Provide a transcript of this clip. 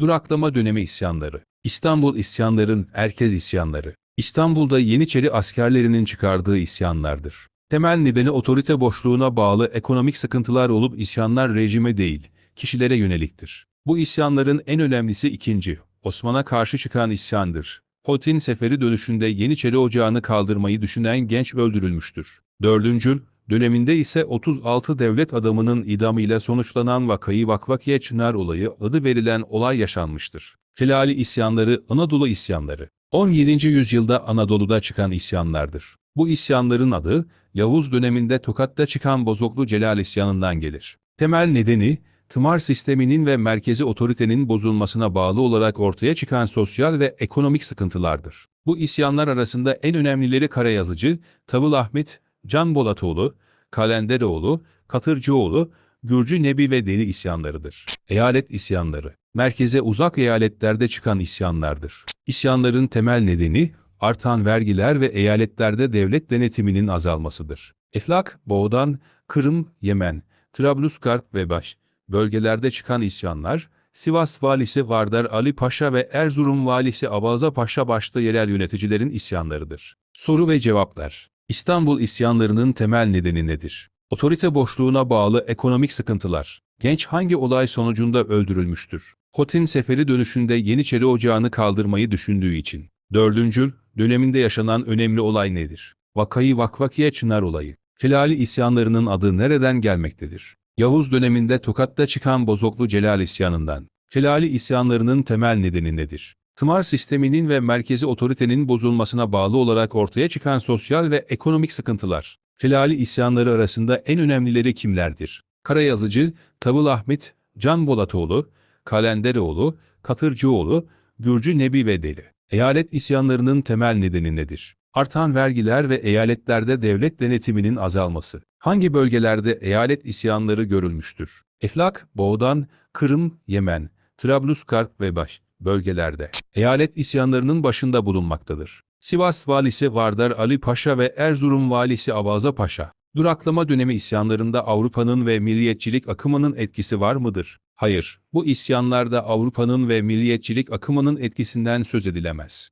Duraklama dönemi isyanları. İstanbul isyanların erkez isyanları. İstanbul'da Yeniçeri askerlerinin çıkardığı isyanlardır. Temel nedeni otorite boşluğuna bağlı ekonomik sıkıntılar olup isyanlar rejime değil, kişilere yöneliktir. Bu isyanların en önemlisi ikinci, Osman'a karşı çıkan isyandır. Hotin seferi dönüşünde Yeniçeri Ocağı'nı kaldırmayı düşünen genç öldürülmüştür. Dördüncül, döneminde ise 36 devlet adamının idamıyla sonuçlanan vakayı Vakvakiye Çınar olayı adı verilen olay yaşanmıştır. Hilali isyanları, Anadolu isyanları. 17. yüzyılda Anadolu'da çıkan isyanlardır. Bu isyanların adı, Yavuz döneminde Tokat'ta çıkan Bozoklu Celal isyanından gelir. Temel nedeni, tımar sisteminin ve merkezi otoritenin bozulmasına bağlı olarak ortaya çıkan sosyal ve ekonomik sıkıntılardır. Bu isyanlar arasında en önemlileri Karayazıcı, Tavıl Ahmet, Can Bolatoğlu, Kalenderoğlu, Katırcıoğlu, Gürcü Nebi ve Deli isyanlarıdır. Eyalet isyanları, merkeze uzak eyaletlerde çıkan isyanlardır. İsyanların temel nedeni, artan vergiler ve eyaletlerde devlet denetiminin azalmasıdır. Eflak, Boğdan, Kırım, Yemen, Trablusgarp ve Baş, bölgelerde çıkan isyanlar, Sivas valisi Vardar Ali Paşa ve Erzurum valisi Abaza Paşa başta yerel yöneticilerin isyanlarıdır. Soru ve cevaplar İstanbul isyanlarının temel nedeni nedir? Otorite boşluğuna bağlı ekonomik sıkıntılar. Genç hangi olay sonucunda öldürülmüştür? Hotin seferi dönüşünde Yeniçeri Ocağı'nı kaldırmayı düşündüğü için. Dördüncül, döneminde yaşanan önemli olay nedir? Vakayı Vakvakiye Çınar olayı. Hilali isyanlarının adı nereden gelmektedir? Yavuz döneminde Tokat'ta çıkan Bozoklu Celal isyanından. Hilali isyanlarının temel nedeni nedir? Tımar sisteminin ve merkezi otoritenin bozulmasına bağlı olarak ortaya çıkan sosyal ve ekonomik sıkıntılar. Hilali isyanları arasında en önemlileri kimlerdir? Karayazıcı, Tavıl Ahmet, Can Bolatoğlu, Kalenderoğlu, Katırcıoğlu, Gürcü Nebi ve Deli. Eyalet isyanlarının temel nedeni nedir? Artan vergiler ve eyaletlerde devlet denetiminin azalması. Hangi bölgelerde eyalet isyanları görülmüştür? Eflak, Boğdan, Kırım, Yemen, Trablusgarp ve Baş bölgelerde. Eyalet isyanlarının başında bulunmaktadır. Sivas valisi Vardar Ali Paşa ve Erzurum valisi Avaza Paşa. Duraklama dönemi isyanlarında Avrupa'nın ve milliyetçilik akımının etkisi var mıdır? Hayır, bu isyanlarda Avrupa'nın ve milliyetçilik akımının etkisinden söz edilemez.